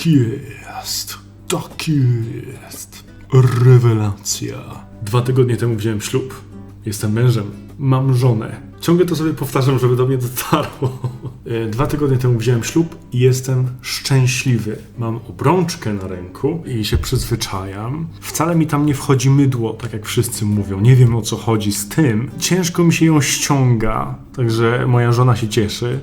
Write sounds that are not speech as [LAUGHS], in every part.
Tak jest, tak jest. Rewelacja. Dwa tygodnie temu wziąłem ślub. Jestem mężem, mam żonę. Ciągle to sobie powtarzam, żeby do mnie dotarło. E, Dwa tygodnie temu wziąłem ślub i jestem szczęśliwy. Mam obrączkę na ręku i się przyzwyczajam. Wcale mi tam nie wchodzi mydło, tak jak wszyscy mówią. Nie wiem o co chodzi z tym. Ciężko mi się ją ściąga, także moja żona się cieszy.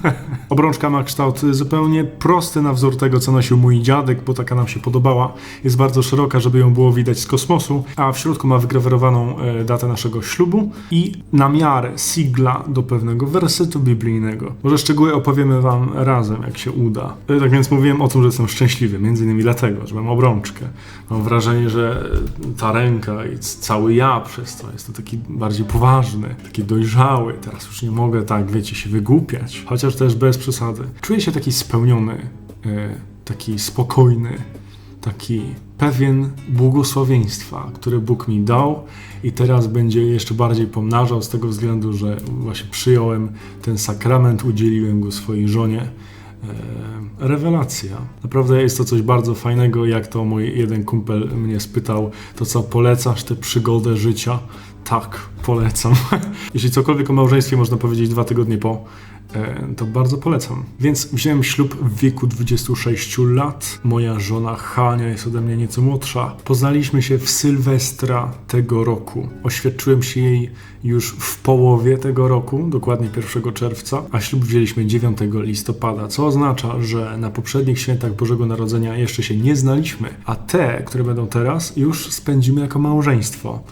[LAUGHS] Obrączka ma kształt zupełnie prosty na wzór tego, co nosił mój dziadek, bo taka nam się podobała. Jest bardzo szeroka, żeby ją było widać z kosmosu, a w środku ma wygrawerowaną e, datę naszego ślubu i na miarę sigla do pewnego wersetu biblijnego. Może szczegóły opowiemy wam razem, jak się uda. E, Tak więc mówiłem o tym, że jestem szczęśliwy, między innymi dlatego, że mam obrączkę. Mam wrażenie, że ta ręka i cały ja przez to jest to taki bardziej poważny, taki dojrzały. Teraz już nie mogę tak, wiecie, się wygłupiać, chociaż też bez przesady. Czuję się taki spełniony, e, taki spokojny, taki pewien błogosławieństwa, które Bóg mi dał i teraz będzie jeszcze bardziej pomnażał z tego względu, że właśnie przyjąłem ten sakrament, udzieliłem go swojej żonie. E, rewelacja. Naprawdę jest to coś bardzo fajnego, jak to mój jeden kumpel mnie spytał, to co, polecasz tę przygodę życia? Tak, polecam. [LAUGHS] Jeśli cokolwiek o małżeństwie można powiedzieć dwa tygodnie po, to bardzo polecam. Więc wziąłem ślub w wieku 26 lat. Moja żona Hania jest ode mnie nieco młodsza. Poznaliśmy się w Sylwestra tego roku. Oświadczyłem się jej już w połowie tego roku, dokładnie 1 czerwca, a ślub wzięliśmy 9 listopada, co oznacza, że na poprzednich świętach Bożego Narodzenia jeszcze się nie znaliśmy, a te, które będą teraz, już spędzimy jako małżeństwo.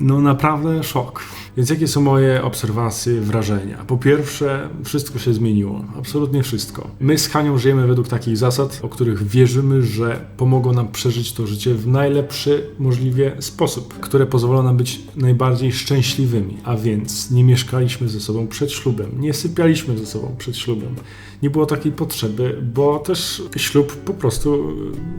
No naprawdę szok. Więc jakie są moje obserwacje, wrażenia? Po pierwsze, wszystko się zmieniło. Absolutnie wszystko. My z Hanią żyjemy według takich zasad, o których wierzymy, że pomogą nam przeżyć to życie w najlepszy możliwie sposób, które pozwolą nam być najbardziej szczęśliwymi. A więc nie mieszkaliśmy ze sobą przed ślubem, nie sypialiśmy ze sobą przed ślubem. Nie było takiej potrzeby, bo też ślub po prostu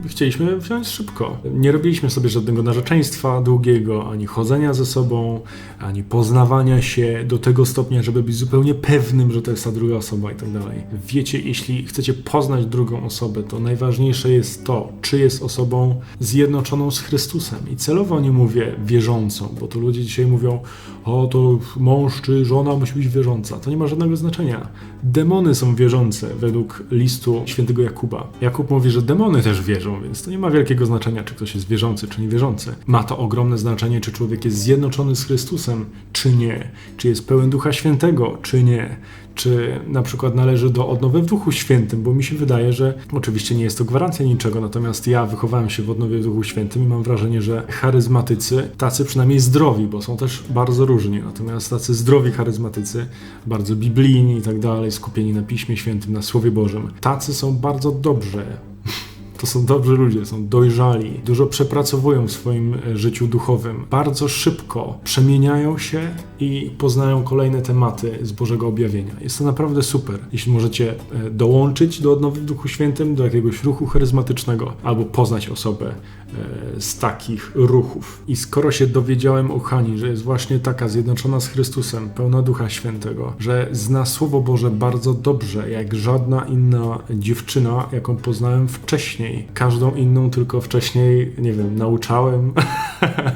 y, chcieliśmy wziąć szybko. Nie robiliśmy sobie żadnego narzeczeństwa długiego, ani chodzenia ze sobą, ani poznawania się do tego stopnia, żeby być zupełnie pewnym, że to jest ta druga osoba i tak dalej. Wiecie, jeśli chcecie poznać drugą osobę, to najważniejsze jest to, czy jest osobą zjednoczoną z Chrystusem. I celowo nie mówię wierzącą, bo to ludzie dzisiaj mówią, o to mąż czy żona musi być wierząca. To nie ma żadnego znaczenia. Demony są wierzące według listu świętego Jakuba. Jakub mówi, że demony też wierzą, więc to nie ma wielkiego znaczenia, czy ktoś jest wierzący, czy niewierzący. Ma to ogromne znaczenie, czy człowiek jest zjednoczony z Chrystusem, czy nie. Czy jest pełen Ducha Świętego, czy nie. Czy na przykład należy do odnowy w Duchu Świętym, bo mi się wydaje, że oczywiście nie jest to gwarancja niczego, natomiast ja wychowałem się w odnowie w Duchu Świętym i mam wrażenie, że charyzmatycy, tacy przynajmniej zdrowi, bo są też bardzo różni, natomiast tacy zdrowi charyzmatycy, bardzo biblijni i tak dalej, skupieni na Piśmie Świętym, na Słowie Bożym, tacy są bardzo dobrze to są dobrzy ludzie, są dojrzali, dużo przepracowują w swoim e, życiu duchowym, bardzo szybko przemieniają się i poznają kolejne tematy z Bożego objawienia. Jest to naprawdę super. Jeśli możecie e, dołączyć do odnowy w Duchu Świętym, do jakiegoś ruchu charyzmatycznego, albo poznać osobę e, z takich ruchów. I skoro się dowiedziałem o Hani, że jest właśnie taka zjednoczona z Chrystusem, pełna Ducha Świętego, że zna Słowo Boże bardzo dobrze, jak żadna inna dziewczyna, jaką poznałem wcześniej. Każdą inną tylko wcześniej, nie wiem, nauczałem.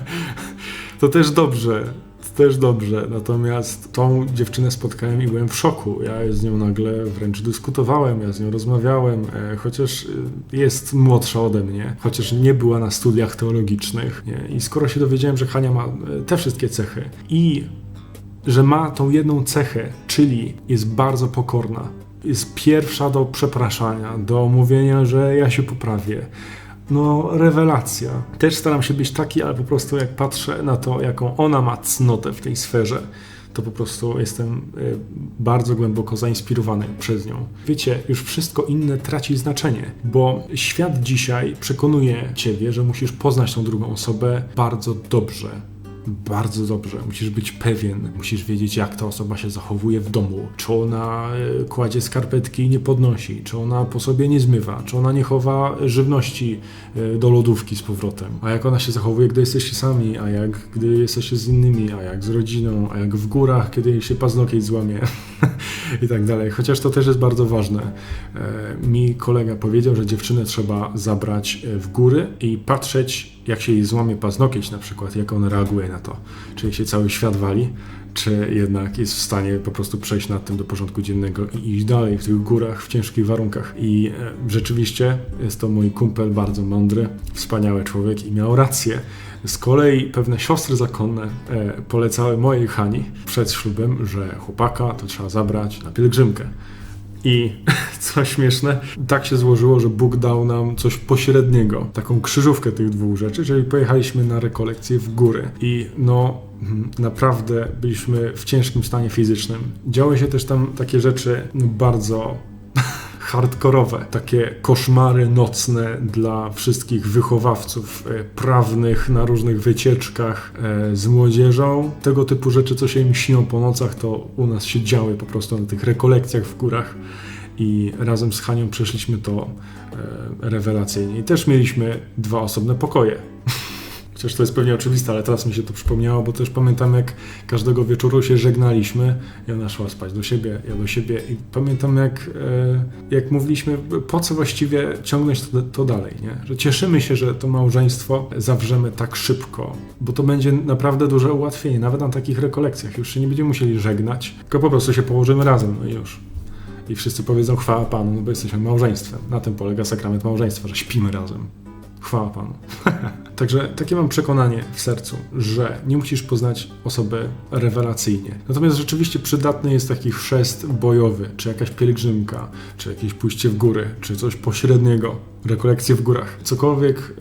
[LAUGHS] to też dobrze. Też dobrze. Natomiast tą dziewczynę spotkałem i byłem w szoku. Ja z nią nagle wręcz dyskutowałem, ja z nią rozmawiałem, e, chociaż e, jest młodsza ode mnie, chociaż nie była na studiach teologicznych. Nie? I skoro się dowiedziałem, że Hania ma e, te wszystkie cechy i że ma tą jedną cechę, czyli jest bardzo pokorna. Jest pierwsza do przepraszania, do mówienia, że ja się poprawię. No, rewelacja. Też staram się być taki, ale po prostu jak patrzę na to, jaką ona ma cnotę w tej sferze, to po prostu jestem y, bardzo głęboko zainspirowany przez nią. Wiecie, już wszystko inne traci znaczenie, bo świat dzisiaj przekonuje ciebie, że musisz poznać tą drugą osobę bardzo dobrze. Bardzo dobrze. Musisz być pewien, musisz wiedzieć, jak ta osoba się zachowuje w domu. Czy ona e, kładzie skarpetki i nie podnosi, czy ona po sobie nie zmywa, czy ona nie chowa żywności e, do lodówki z powrotem. A jak ona się zachowuje, gdy jesteście sami, a jak gdy jesteście z innymi, a jak z rodziną, a jak w górach, kiedy się paznokieć złamie [LAUGHS] i tak dalej. Chociaż to też jest bardzo ważne. E, Mi kolega powiedział, że dziewczynę trzeba zabrać w góry i patrzeć, jak się jej złamie paznokieć na przykład, jak ona reaguje na to. Czy jej się cały świat wali, czy jednak jest w stanie po prostu przejść nad tym do porządku dziennego i iść dalej w tych górach, w ciężkich warunkach. I e, rzeczywiście jest to mój kumpel, bardzo mądry, wspaniały człowiek i miał rację. Z kolei pewne siostry zakonne e, polecały mojej Hani przed ślubem, że chłopaka to trzeba zabrać na pielgrzymkę. I [LAUGHS] co śmieszne, tak się złożyło, że Bóg dał nam coś pośredniego, taką krzyżówkę tych dwóch rzeczy, czyli pojechaliśmy na rekolekcję w góry. I no, mm, naprawdę byliśmy w ciężkim stanie fizycznym. Działy się też tam takie rzeczy no, bardzo [LAUGHS] hardkorowe, takie koszmary nocne dla wszystkich wychowawców e, prawnych na różnych wycieczkach e, z młodzieżą. Tego typu rzeczy, co się im śnią po nocach, to u nas się działy po prostu na tych rekolekcjach w górach. I razem z Hanią przeszliśmy to e, rewelacyjnie. I też mieliśmy dwa osobne pokoje. Chociaż to jest pewnie oczywiste, ale teraz mi się to przypomniało, bo też pamiętam, jak każdego wieczoru się żegnaliśmy i ona szła spać do siebie, ja do siebie. I pamiętam, jak, e, jak mówiliśmy, po co właściwie ciągnąć to, to dalej, nie? Że cieszymy się, że to małżeństwo zawrzemy tak szybko, bo to będzie naprawdę duże ułatwienie, nawet na takich rekolekcjach. Już się nie będziemy musieli żegnać, tylko po prostu się położymy razem, no i już. I wszyscy powiedzą chwała Panu, no bo jesteśmy małżeństwem. Na tym polega sakrament małżeństwa, że śpimy razem. Chwała Panu. [LAUGHS] Także takie mam przekonanie w sercu, że nie musisz poznać osoby rewelacyjnie. Natomiast rzeczywiście przydatny jest taki chrzest bojowy, czy jakaś pielgrzymka, czy jakieś pójście w góry, czy coś pośredniego, rekolekcje w górach. Cokolwiek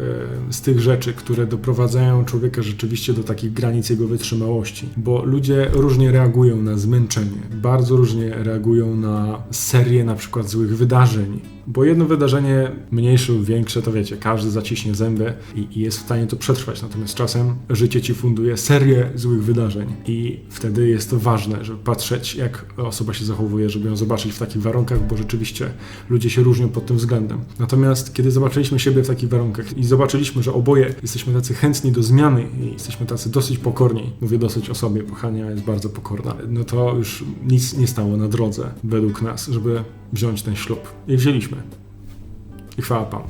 e, z tych rzeczy, które doprowadzają człowieka rzeczywiście do takich granic jego wytrzymałości. Bo ludzie różnie reagują na zmęczenie, bardzo różnie reagują na serię na przykład złych wydarzeń. Bo jedno wydarzenie, mniejsze lub większe, to wiecie, każdy zaciśnie zęby i, i jest w stanie to przetrwać. Natomiast czasem życie ci funduje serię złych wydarzeń i wtedy jest to ważne, żeby patrzeć, jak osoba się zachowuje, żeby ją zobaczyć w takich warunkach, bo rzeczywiście ludzie się różnią pod tym względem. Natomiast kiedy zobaczyliśmy siebie w takich warunkach i zobaczyliśmy, że oboje jesteśmy tacy chętni do zmiany i jesteśmy tacy dosyć pokorni, mówię dosyć o sobie, bo Hania jest bardzo pokorna, no to już nic nie stało na drodze według nas, żeby wziąć ten ślub. I wzięliśmy. I chwała Panu.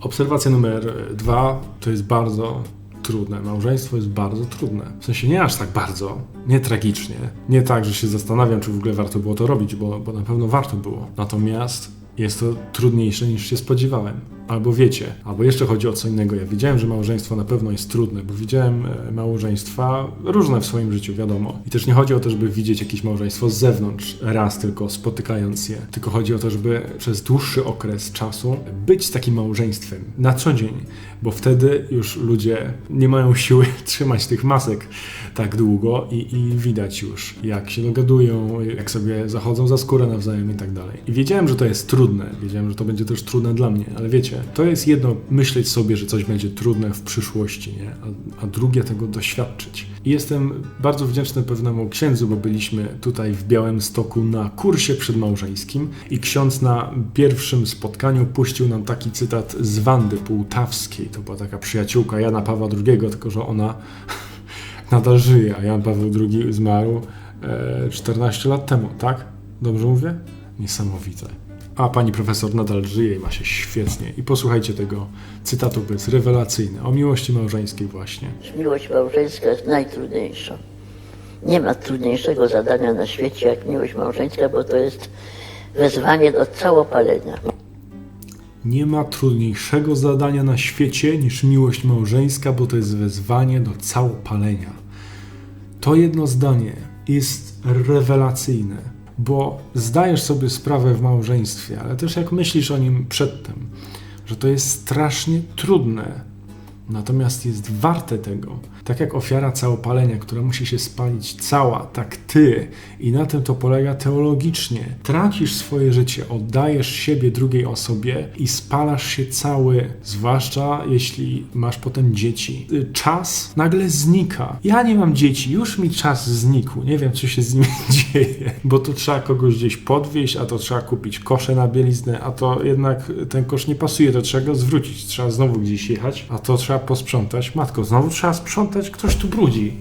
Obserwacja numer dwa to jest bardzo trudne. Małżeństwo jest bardzo trudne. W sensie nie aż tak bardzo, nie tragicznie. Nie tak, że się zastanawiam, czy w ogóle warto było to robić, bo, bo na pewno warto było. Natomiast jest to trudniejsze niż się spodziewałem. Albo wiecie, albo jeszcze chodzi o co innego. Ja wiedziałem, że małżeństwo na pewno jest trudne, bo widziałem e, małżeństwa różne w swoim życiu, wiadomo. I też nie chodzi o to, żeby widzieć jakieś małżeństwo z zewnątrz, raz tylko spotykając je, tylko chodzi o to, żeby przez dłuższy okres czasu być takim małżeństwem na co dzień, bo wtedy już ludzie nie mają [LAUGHS] siły trzymać tych masek tak długo i, i widać już, jak się dogadują, jak sobie zachodzą za skórę nawzajem i tak dalej. I wiedziałem, że to jest trudne, wiedziałem, że to będzie też trudne dla mnie, ale wiecie, to jest jedno myśleć sobie, że coś będzie trudne w przyszłości, nie? A, a drugie tego doświadczyć. I jestem bardzo wdzięczny pewnemu księdzu, bo byliśmy tutaj w Białymstoku na kursie przedmałżeńskim i ksiądz na pierwszym spotkaniu puścił nam taki cytat z Wandy Półtawskiej. To była taka przyjaciółka Jana Pawła II, tylko że ona [LAUGHS] nadal żyje, a Jan Paweł II zmarł e, 14 lat temu, tak? Dobrze mówię? Niesamowite. A pani profesor nadal żyje i ma się świetnie. I posłuchajcie tego cytatu, bo jest rewelacyjny. O miłości małżeńskiej właśnie. Miłość małżeńska jest najtrudniejsza. Nie ma trudniejszego zadania na świecie jak miłość małżeńska, bo to jest wezwanie do całopalenia. Nie ma trudniejszego zadania na świecie niż miłość małżeńska, bo to jest wezwanie do całopalenia. To jedno zdanie jest rewelacyjne, bo zdajesz sobie sprawę w małżeństwie, ale też jak myślisz o nim przedtem, że to jest strasznie trudne, natomiast jest warte tego Tak jak ofiara całopalenia, która musi się spalić cała, tak ty. I na tym to polega teologicznie. Tracisz swoje życie, oddajesz siebie drugiej osobie i spalasz się cały, zwłaszcza jeśli masz potem dzieci. Y, Czas nagle znika. Ja nie mam dzieci, już mi czas znikł. Nie wiem, co się z nimi [LAUGHS] dzieje, bo to trzeba kogoś gdzieś podwieźć, a to trzeba kupić kosze na bieliznę, a to jednak ten kosz nie pasuje, to trzeba go zwrócić, trzeba znowu gdzieś jechać, a to trzeba posprzątać. Matko, znowu trzeba sprzątać, ktoś tu brudzi.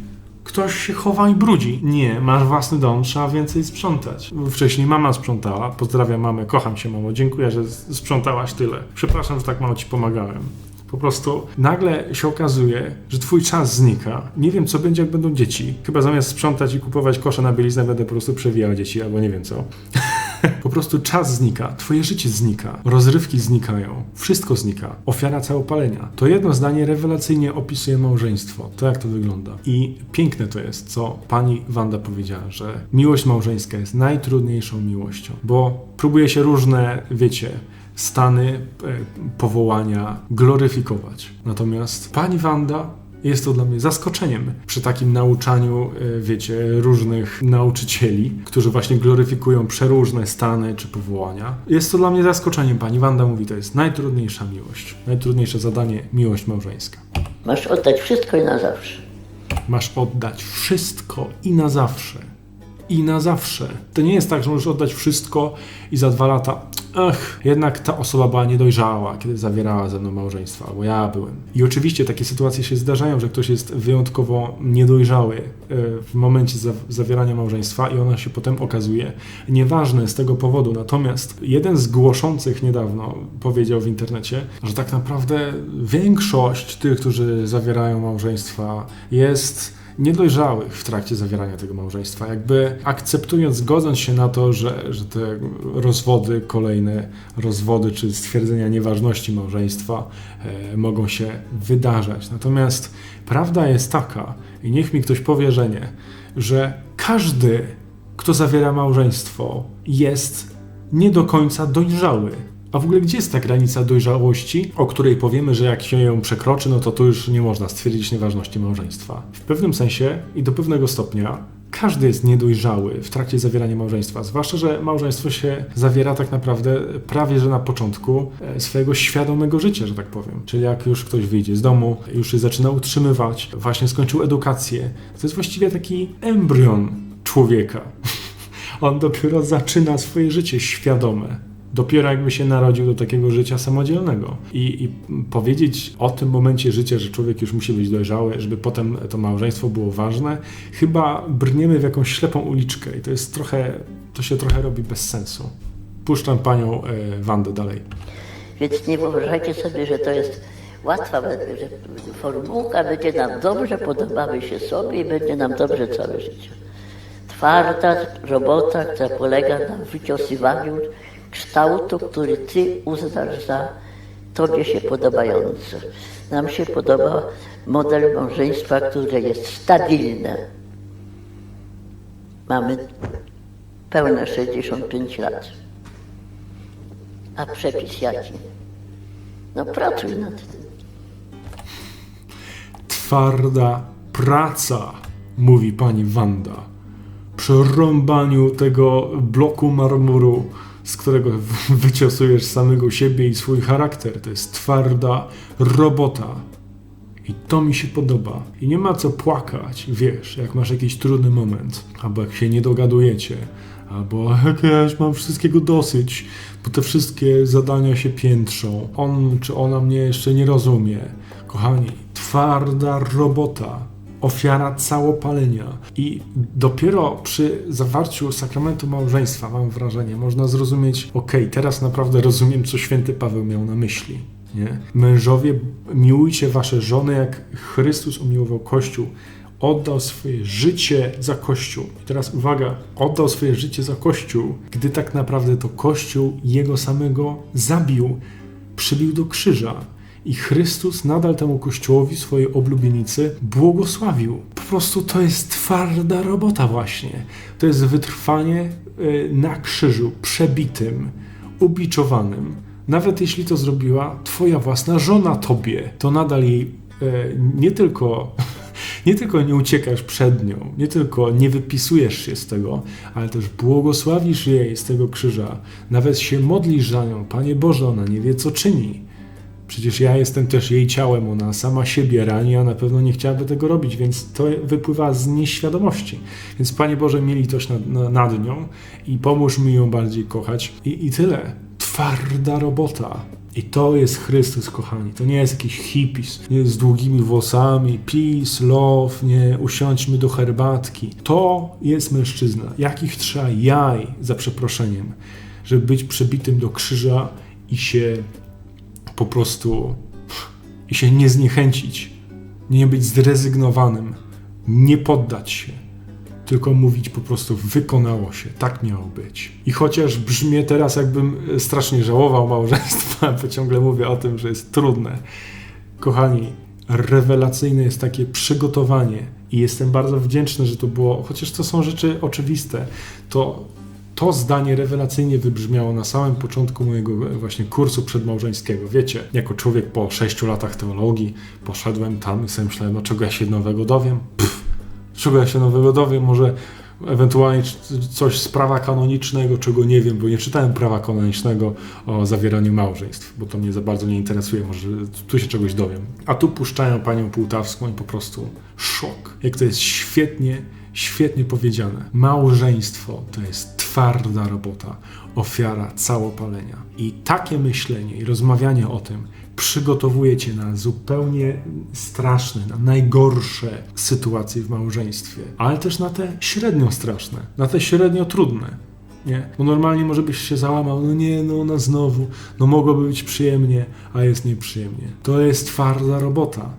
Ktoś się chowa i brudzi. Nie, masz własny dom, trzeba więcej sprzątać. Wcześniej mama sprzątała. Pozdrawiam mamę, kocham się mamo, dziękuję, że sprzątałaś tyle. Przepraszam, że tak mało ci pomagałem. Po prostu nagle się okazuje, że twój czas znika. Nie wiem, co będzie, jak będą dzieci. Chyba zamiast sprzątać i kupować kosze na bieliznę, będę po prostu przewijał dzieci, albo nie wiem co. [LAUGHS] Po prostu czas znika, twoje życie znika, rozrywki znikają, wszystko znika. Ofiara całopalenia. To jedno zdanie rewelacyjnie opisuje małżeństwo, to jak to wygląda. I piękne to jest, co pani Wanda powiedziała, że miłość małżeńska jest najtrudniejszą miłością, bo próbuje się różne, wiecie, stany, e, powołania gloryfikować. Natomiast pani Wanda jest to dla mnie zaskoczeniem przy takim nauczaniu, e, wiecie, różnych nauczycieli, którzy właśnie gloryfikują przeróżne stany czy powołania. Jest to dla mnie zaskoczeniem. Pani Wanda mówi, to jest najtrudniejsza miłość. Najtrudniejsze zadanie miłość małżeńska. Masz oddać wszystko i na zawsze. Masz oddać wszystko i na zawsze. I na zawsze. To nie jest tak, że możesz oddać wszystko i za dwa lata. Ach, jednak ta osoba była niedojrzała, kiedy zawierała ze mną małżeństwo, albo ja byłem. I oczywiście takie sytuacje się zdarzają, że ktoś jest wyjątkowo niedojrzały e, w momencie za zawierania małżeństwa i ona się potem okazuje nieważne z tego powodu. Natomiast jeden z głoszących niedawno powiedział w internecie, że tak naprawdę większość tych, którzy zawierają małżeństwa, jest niedojrzałych w trakcie zawierania tego małżeństwa, jakby akceptując, godząc się na to, że, że te rozwody, kolejne rozwody czy stwierdzenia nieważności małżeństwa e, mogą się wydarzać. Natomiast prawda jest taka, i niech mi ktoś powie, że nie, że każdy, kto zawiera małżeństwo, jest nie do końca dojrzały. A w ogóle gdzie jest ta granica dojrzałości, o której powiemy, że jak się ją przekroczy, no to tu już nie można stwierdzić nieważności małżeństwa? W pewnym sensie i do pewnego stopnia każdy jest niedojrzały w trakcie zawierania małżeństwa, zwłaszcza, że małżeństwo się zawiera tak naprawdę prawie że na początku e, swojego świadomego życia, że tak powiem. Czyli jak już ktoś wyjdzie z domu, już się zaczyna utrzymywać, właśnie skończył edukację, to jest właściwie taki embrion człowieka. [LAUGHS] On dopiero zaczyna swoje życie świadome. Dopiero jakby się narodził do takiego życia samodzielnego. I, I powiedzieć o tym momencie życia, że człowiek już musi być dojrzały, żeby potem to małżeństwo było ważne, chyba brniemy w jakąś ślepą uliczkę i to jest trochę, to się trochę robi bez sensu. Puszczam panią e, Wandę dalej. Więc nie wyobrażajcie sobie, że to jest łatwa że formułka, będzie nam dobrze, podobamy się sobie i będzie nam dobrze całe życie. Twarda robota, która polega na wyciosywaniu kształtu, który Ty uznasz za Tobie się podobający. Nam się podoba model małżeństwa, które jest stabilne. Mamy pełne 65 lat. A przepis jaki? No pracuj nad tym. Twarda praca, mówi pani Wanda. Przy rąbaniu tego bloku marmuru z którego wyciosujesz samego siebie i swój charakter. To jest twarda robota. I to mi się podoba. I nie ma co płakać, wiesz, jak masz jakiś trudny moment, albo jak się nie dogadujecie, albo jak ja już mam wszystkiego dosyć, bo te wszystkie zadania się piętrzą. On czy ona mnie jeszcze nie rozumie. Kochani, twarda robota ofiara całopalenia. I dopiero przy zawarciu sakramentu małżeństwa, mam wrażenie, można zrozumieć, ok, teraz naprawdę rozumiem, co święty Paweł miał na myśli. Nie? Mężowie, miłujcie wasze żony, jak Chrystus umiłował Kościół. Oddał swoje życie za Kościół. I teraz uwaga, oddał swoje życie za Kościół, gdy tak naprawdę to Kościół jego samego zabił, przybił do krzyża. I Chrystus nadal temu kościołowi, swojej oblubienicy, błogosławił. Po prostu to jest twarda robota, właśnie. To jest wytrwanie y, na krzyżu, przebitym, ubiczowanym. Nawet jeśli to zrobiła Twoja własna żona Tobie, to nadal jej y, nie tylko [LAUGHS] nie tylko nie uciekasz przed nią, nie tylko nie wypisujesz się z tego, ale też błogosławisz jej z tego krzyża. Nawet się modlisz za nią. Panie Boże, ona nie wie, co czyni. Przecież ja jestem też jej ciałem, ona sama siebie rani, a na pewno nie chciałaby tego robić, więc to wypływa z nieświadomości. Więc Panie Boże, miej litość nad, na- nad nią i pomóż mi ją bardziej kochać. I, I tyle. Twarda robota. I to jest Chrystus, kochani. To nie jest jakiś hipis, nie z długimi włosami, peace, love, nie, usiądźmy do herbatki. To jest mężczyzna. Jakich trzeba jaj, za przeproszeniem, żeby być przebitym do krzyża i się po prostu i się nie zniechęcić, nie być zrezygnowanym, nie poddać się, tylko mówić po prostu wykonało się, tak miało być. I chociaż brzmię teraz jakbym e, strasznie żałował małżeństwa, bo ciągle mówię o tym, że jest trudne. Kochani, rewelacyjne jest takie przygotowanie i jestem bardzo wdzięczny, że to było, chociaż to są rzeczy oczywiste, to to zdanie rewelacyjnie wybrzmiało na samym początku mojego e, właśnie kursu przedmałżeńskiego. Wiecie, jako człowiek po sześciu latach teologii poszedłem tam i sobie myślałem, no czego ja się nowego dowiem? Pff, czego ja się nowego dowiem? Może ewentualnie coś z prawa kanonicznego, czego nie wiem, bo nie czytałem prawa kanonicznego o zawieraniu małżeństw, bo to mnie za bardzo nie interesuje, może tu się czegoś dowiem. A tu puszczają panią Półtawską i po prostu szok. Jak to jest świetnie, świetnie powiedziane. Małżeństwo to jest twarda robota, ofiara całopalenia. I takie myślenie i rozmawianie o tym przygotowuje cię na zupełnie straszne, na najgorsze sytuacje w małżeństwie, ale też na te średnio straszne, na te średnio trudne. Nie? Bo normalnie może byś się załamał, no nie, no ona znowu, no mogłoby być przyjemnie, a jest nieprzyjemnie. To jest twarda robota.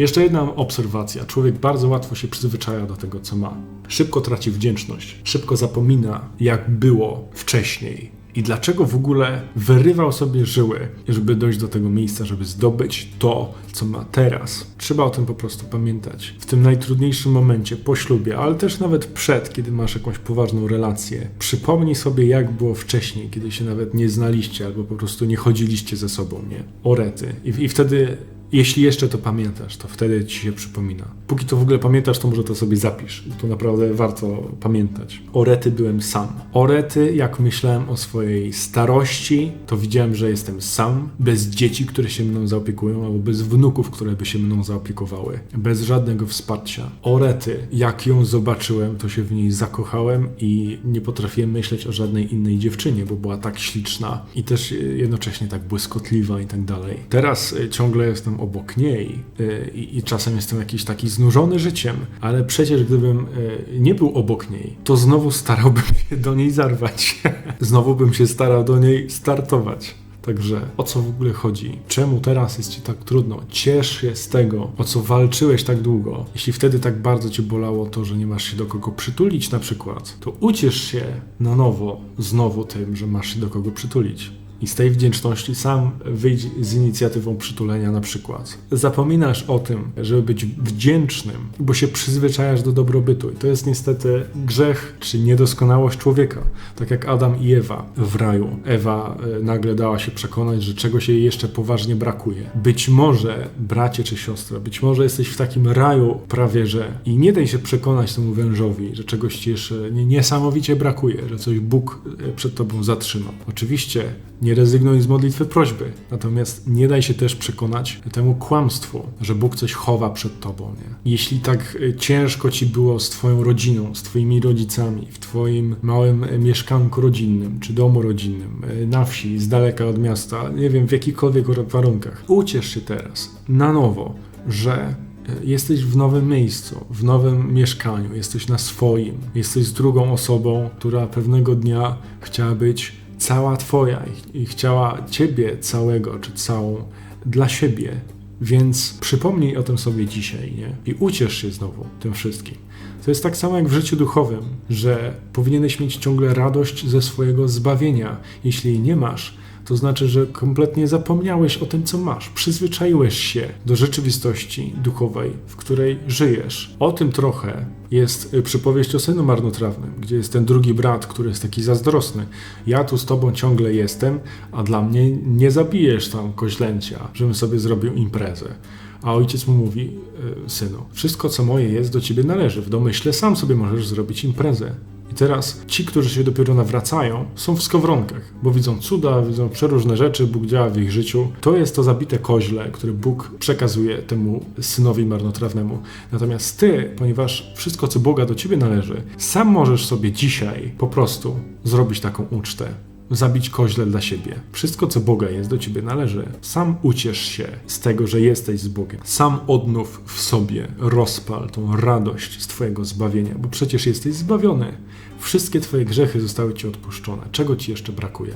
Jeszcze jedna obserwacja. Człowiek bardzo łatwo się przyzwyczaja do tego, co ma. Szybko traci wdzięczność, szybko zapomina, jak było wcześniej. I dlaczego w ogóle wyrywał sobie żyły, żeby dojść do tego miejsca, żeby zdobyć to, co ma teraz. Trzeba o tym po prostu pamiętać. W tym najtrudniejszym momencie, po ślubie, ale też nawet przed, kiedy masz jakąś poważną relację. Przypomnij sobie, jak było wcześniej, kiedy się nawet nie znaliście, albo po prostu nie chodziliście ze sobą, nie? Orety. I, i wtedy jeśli jeszcze to pamiętasz, to wtedy ci się przypomina. Póki to w ogóle pamiętasz, to może to sobie zapisz. To naprawdę warto pamiętać. O rety byłem sam. O rety, jak myślałem o swojej starości, to widziałem, że jestem sam, bez dzieci, które się mną zaopiekują, albo bez wnuków, które by się mną zaopiekowały. Bez żadnego wsparcia. O rety, jak ją zobaczyłem, to się w niej zakochałem i nie potrafiłem myśleć o żadnej innej dziewczynie, bo była tak śliczna i też jednocześnie tak błyskotliwa i tak dalej. Teraz y, ciągle jestem obok niej y, i, i czasem jestem jakiś taki znużony życiem, ale przecież gdybym y, nie był obok niej, to znowu starałbym [LAUGHS] się do niej zarwać. [LAUGHS] znowu bym się starał do niej startować. Także o co w ogóle chodzi? Czemu teraz jest ci tak trudno? Ciesz się z tego, o co walczyłeś tak długo. Jeśli wtedy tak bardzo cię bolało to, że nie masz się do kogo przytulić na przykład, to uciesz się na nowo znowu tym, że masz się do kogo przytulić. I z tej wdzięczności sam wyjdź z inicjatywą przytulenia na przykład. Zapominasz o tym, żeby być wdzięcznym, bo się przyzwyczajasz do dobrobytu. I to jest niestety grzech czy niedoskonałość człowieka. Tak jak Adam i Ewa w raju. Ewa e, nagle dała się przekonać, że czegoś jej jeszcze poważnie brakuje. Być może, bracie czy siostra, być może jesteś w takim raju prawie, że i nie daj się przekonać temu wężowi, że czegoś ci jeszcze nie- niesamowicie brakuje, że coś Bóg e, przed tobą zatrzymał. Oczywiście nie rezygnuj z modlitwy prośby, natomiast nie daj się też przekonać temu kłamstwu, że Bóg coś chowa przed tobą. Nie? Jeśli tak e, ciężko ci było z twoją rodziną, z twoimi rodzicami, w twoim małym e, mieszkanku rodzinnym czy domu rodzinnym, e, na wsi, z daleka od miasta, nie wiem, w jakichkolwiek warunkach, uciesz się teraz na nowo, że Jesteś w nowym miejscu, w nowym mieszkaniu, jesteś na swoim, jesteś z drugą osobą, która pewnego dnia chciała być cała Twoja i, chciała Ciebie całego czy całą dla siebie. Więc przypomnij o tym sobie dzisiaj nie? i uciesz się znowu tym wszystkim. To jest tak samo jak w życiu duchowym, że powinieneś mieć ciągle radość ze swojego zbawienia. Jeśli jej nie masz, to znaczy, że kompletnie zapomniałeś o tym, co masz. Przyzwyczaiłeś się do rzeczywistości duchowej, w której żyjesz. O tym trochę jest y, przypowieść o synu marnotrawnym, gdzie jest ten drugi brat, który jest taki zazdrosny. Ja tu z tobą ciągle jestem, a dla mnie nie zabijesz tam koźlęcia, żebym sobie zrobił imprezę. A ojciec mu mówi, e, synu, wszystko co moje jest do ciebie należy. W domyśle sam sobie możesz zrobić imprezę. Teraz ci, którzy się dopiero nawracają, są w skowronkach, bo widzą cuda, widzą przeróżne rzeczy, Bóg działa w ich życiu. To jest to zabite koźle, które Bóg przekazuje temu synowi marnotrawnemu. Natomiast ty, ponieważ wszystko, co Boga do ciebie należy, sam możesz sobie dzisiaj po prostu zrobić taką ucztę. Zabić koźle dla siebie. Wszystko, co Boga jest, do ciebie należy. Sam uciesz się z tego, że jesteś z Bogiem. Sam odnów w sobie, rozpal tą radość z Twojego zbawienia, bo przecież jesteś zbawiony. Wszystkie Twoje grzechy zostały Ci odpuszczone. Czego Ci jeszcze brakuje?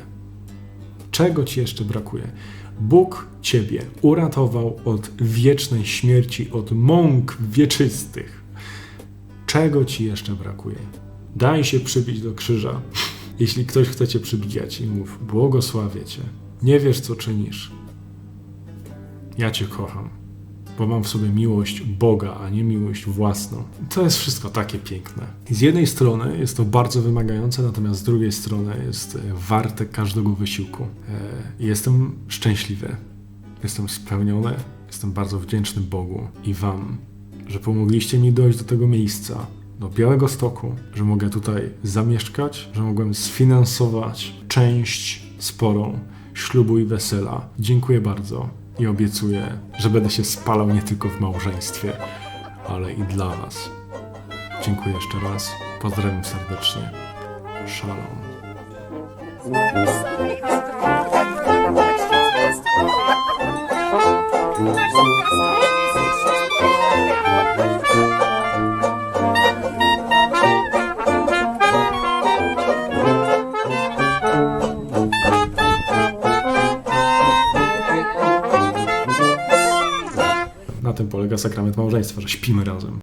Czego Ci jeszcze brakuje? Bóg Ciebie uratował od wiecznej śmierci, od mąk wieczystych. Czego Ci jeszcze brakuje? Daj się przybić do krzyża. Jeśli ktoś chce Cię przybijać i mów, błogosławię Cię. Nie wiesz, co czynisz. Ja Cię kocham, bo mam w sobie miłość Boga, a nie miłość własną. To jest wszystko takie piękne. Z jednej strony jest to bardzo wymagające, natomiast z drugiej strony jest e, warte każdego wysiłku. E, Jestem szczęśliwy, jestem spełniony, jestem bardzo wdzięczny Bogu i Wam, że pomogliście mi dojść do tego miejsca, do Białego Stoku, że mogę tutaj zamieszkać, że mogłem sfinansować część sporą ślubu i wesela. Dziękuję bardzo i obiecuję, że będę się spalał nie tylko w małżeństwie, ale i dla Was. Dziękuję jeszcze raz. Pozdrawiam serdecznie. Shalom. Tym polega sakrament małżeństwa, że śpimy razem.